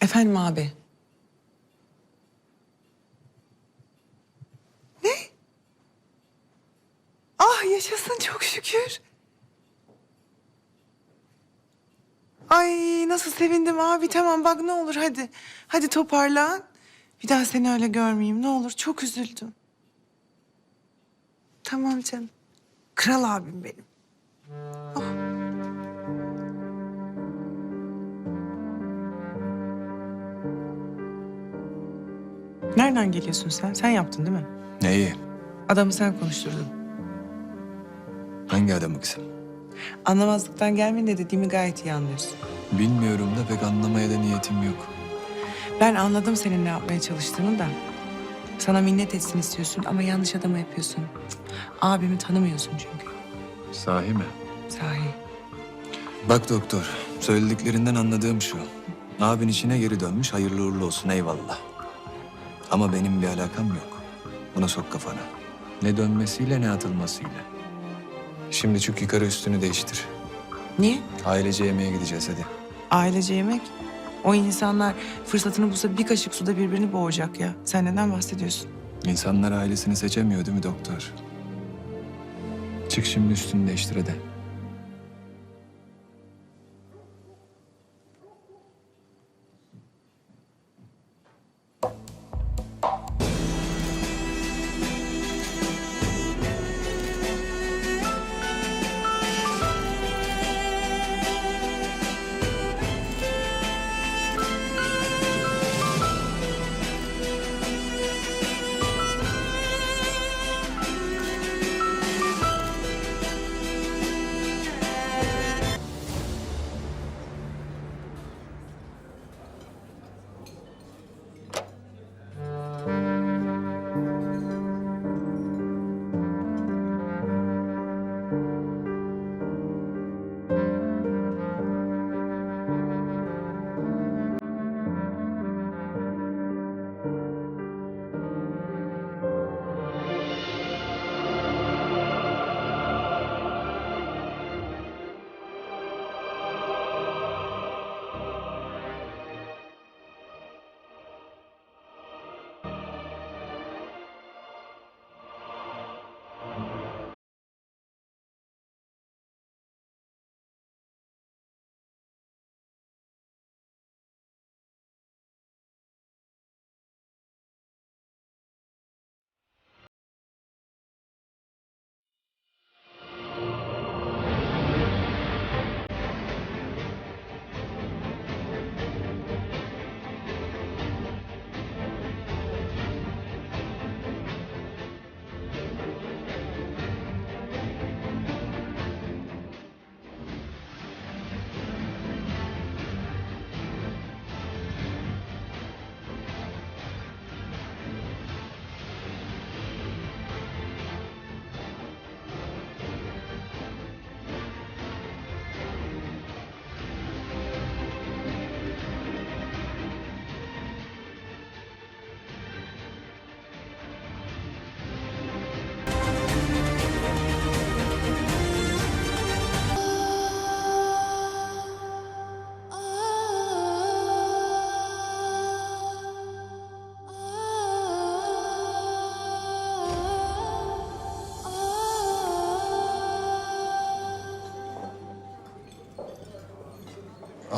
Efendim abi. Ne? Ah yaşasın çok şükür. Ay nasıl sevindim abi. Tamam bak ne olur hadi. Hadi toparlan. Bir daha seni öyle görmeyeyim ne olur. Çok üzüldüm. Tamam canım. Kral abim benim. Nereden geliyorsun sen? Sen yaptın değil mi? Neyi? Adamı sen konuşturdun. Hangi adamı kızım? Anlamazlıktan gelmeyin de dediğimi gayet iyi anlıyorsun. Bilmiyorum da pek anlamaya da niyetim yok. Ben anladım senin ne yapmaya çalıştığını da. Sana minnet etsin istiyorsun ama yanlış adama yapıyorsun. Abimi tanımıyorsun çünkü. Sahi mi? Sahi. Bak doktor, söylediklerinden anladığım şu. Abin içine geri dönmüş, hayırlı uğurlu olsun eyvallah. Ama benim bir alakam yok. Buna sok kafana. Ne dönmesiyle ne atılmasıyla. Şimdi çık yukarı üstünü değiştir. Niye? Ailece yemeğe gideceğiz hadi. Ailece yemek. O insanlar fırsatını bulsa bir kaşık suda birbirini boğacak ya. Sen neden bahsediyorsun? İnsanlar ailesini seçemiyor değil mi doktor? Çık şimdi üstünü değiştir hadi.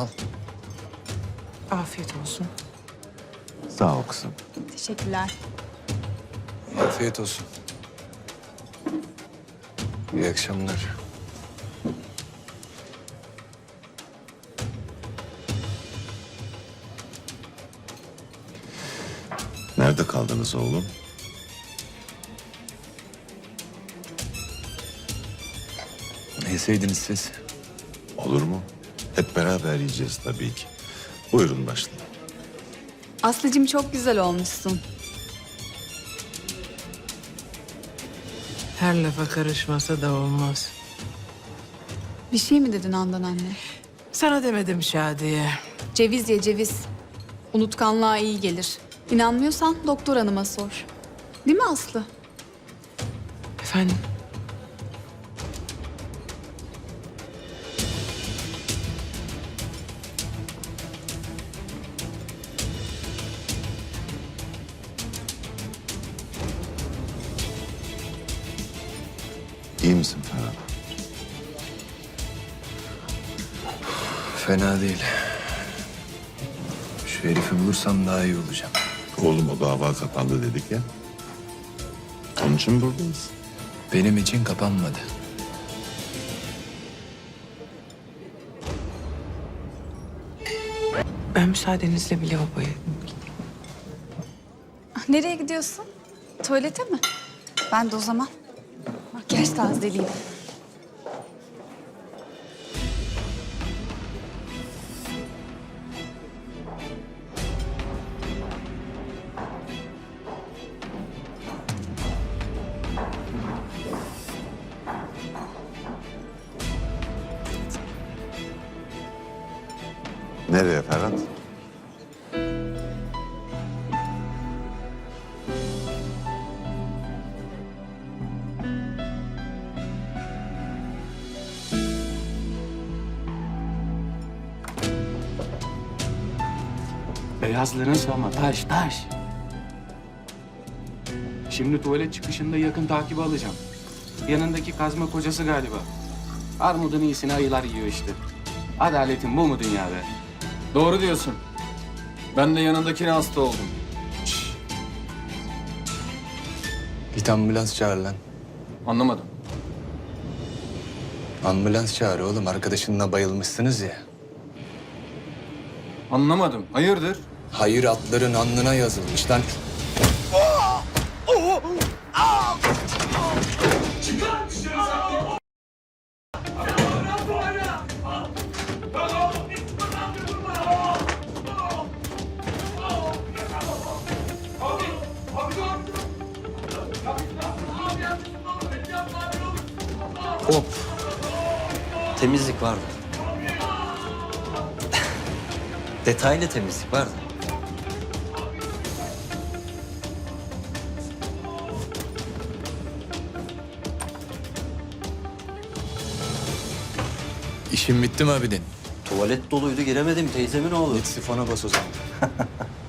Al. Afiyet olsun. Sağ ol kızım. Teşekkürler. Afiyet olsun. İyi akşamlar. Nerede kaldınız oğlum? Yeseydiniz siz? Olur mu? Hep beraber yiyeceğiz tabii ki. Buyurun başlayın. Aslıcığım çok güzel olmuşsun. Her lafa karışmasa da olmaz. Bir şey mi dedin Handan anne? Sana demedim Şadiye. Ceviz ye ceviz. Unutkanlığa iyi gelir. İnanmıyorsan doktor hanıma sor. Değil mi Aslı? Efendim? Misin Ferhat? Fena değil. Şu herifi bulursam daha iyi olacağım. Oğlum o dava kapandı dedik ya. Onun için buradayız. Benim için kapanmadı. Ben müsaadenizle bir lavaboya. Nereye gidiyorsun? Tuvalete mi? Ben de o zaman makyaj tazeleyeyim. Nereye Ferhat? Beyazların sama taş taş. Şimdi tuvalet çıkışında yakın takibi alacağım. Yanındaki kazma kocası galiba. Armudun iyisini ayılar yiyor işte. Adaletin bu mu dünyada? Doğru diyorsun. Ben de yanındakine hasta oldum. Git ambulans çağır lan. Anlamadım. Ambulans çağır oğlum. Arkadaşınla bayılmışsınız ya. Anlamadım. Hayırdır? Hayır atların alnına yazılmış lan. Hop. Temizlik vardı. Detaylı temizlik vardı. İşin bitti mi abidin? Tuvalet doluydu giremedim teyzemin oğlu. Git sifona bas o zaman.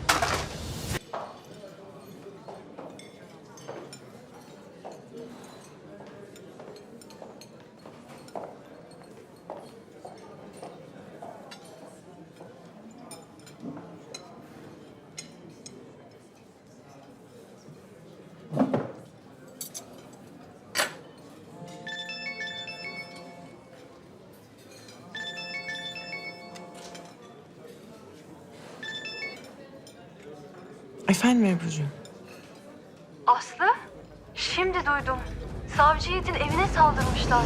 Efendim Ebru'cuğum? Aslı? Şimdi duydum. Savcı Yiğit'in evine saldırmışlar.